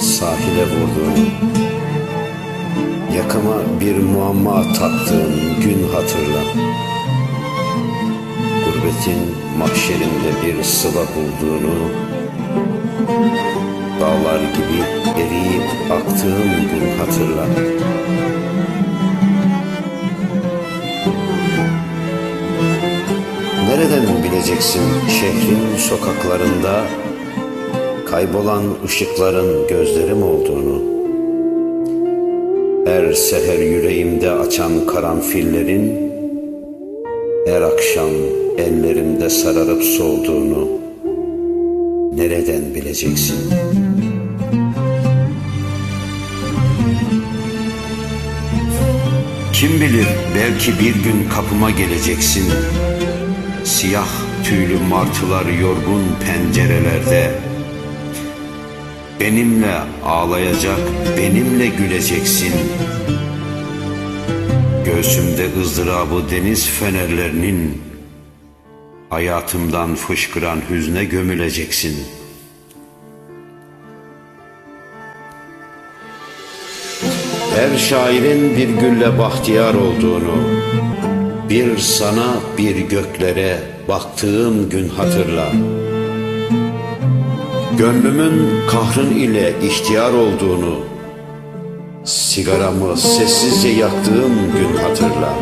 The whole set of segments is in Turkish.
sahile vurduğunu, yakama bir muamma taktığın gün hatırla. Gurbetin mahşerinde bir sıla bulduğunu, dağlar gibi eriyip aktığın gün hatırla. Nereden bileceksin şehrin sokaklarında kaybolan ışıkların gözlerim olduğunu? Her seher yüreğimde açan karanfillerin her akşam ellerimde sararıp solduğunu nereden bileceksin? Kim bilir belki bir gün kapıma geleceksin. Siyah tüylü martılar yorgun pencerelerde. Benimle ağlayacak, benimle güleceksin. Göğsümde ızdırabı deniz fenerlerinin hayatımdan fışkıran hüzne gömüleceksin. Her şairin bir gülle bahtiyar olduğunu, bir sana bir göklere baktığım gün hatırla. Gönlümün kahrın ile ihtiyar olduğunu, sigaramı sessizce yaktığım gün hatırla.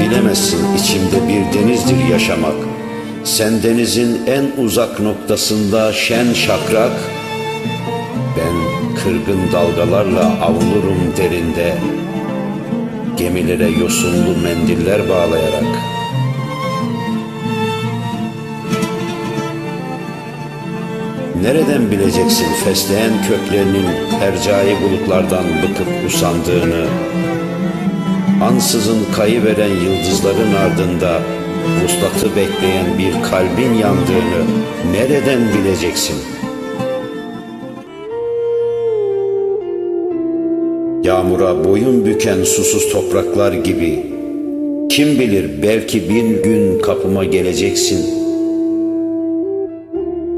Bilemezsin içimde bir denizdir yaşamak. Sen denizin en uzak noktasında şen şakrak, ben kırgın dalgalarla avlurum derinde, gemilere yosunlu mendiller bağlayarak. Nereden bileceksin fesleğen köklerinin hercai bulutlardan bıkıp usandığını, ansızın kayıveren yıldızların ardında vuslatı bekleyen bir kalbin yandığını nereden bileceksin? Yağmura boyun büken susuz topraklar gibi kim bilir belki bir gün kapıma geleceksin.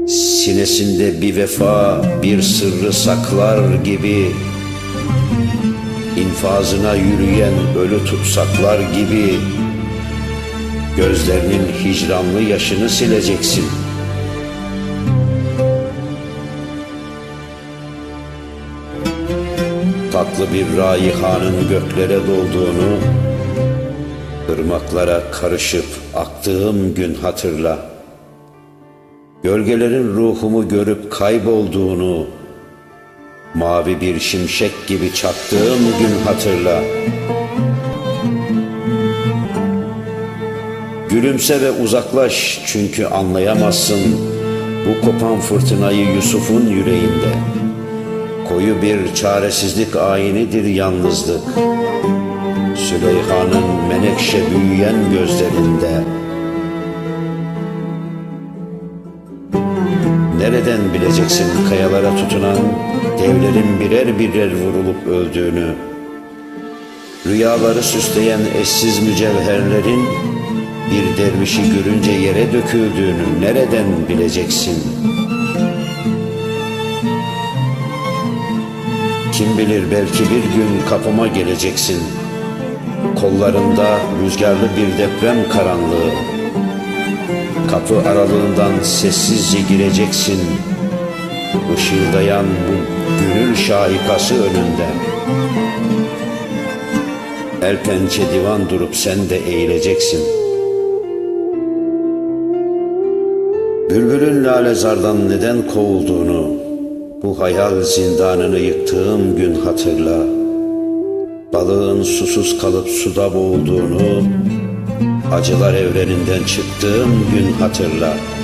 Sinesinde bir vefa, bir sırrı saklar gibi infazına yürüyen ölü tutsaklar gibi gözlerinin hicranlı yaşını sileceksin. Tatlı bir raihanın göklere dolduğunu, ırmaklara karışıp aktığım gün hatırla. Gölgelerin ruhumu görüp kaybolduğunu, mavi bir şimşek gibi çaktığım gün hatırla. Gülümse ve uzaklaş çünkü anlayamazsın bu kopan fırtınayı Yusuf'un yüreğinde. Koyu bir çaresizlik ayinidir yalnızlık. Süleyha'nın menekşe büyüyen gözlerinde. Nereden bileceksin kayalara tutunan devlerin birer birer vurulup öldüğünü? Rüyaları süsleyen eşsiz mücevherlerin bir dervişi görünce yere döküldüğünü nereden bileceksin? Kim bilir belki bir gün kapıma geleceksin. Kollarında rüzgarlı bir deprem karanlığı. Kapı aralığından sessizce gireceksin. Işıldayan bu gönül şahikası önünde. El pençe divan durup sen de eğileceksin. Bülbülün lalezardan neden kovulduğunu, bu hayal zindanını yıktığım gün hatırla. Balığın susuz kalıp suda boğulduğunu, acılar evreninden çıktığım gün hatırla.''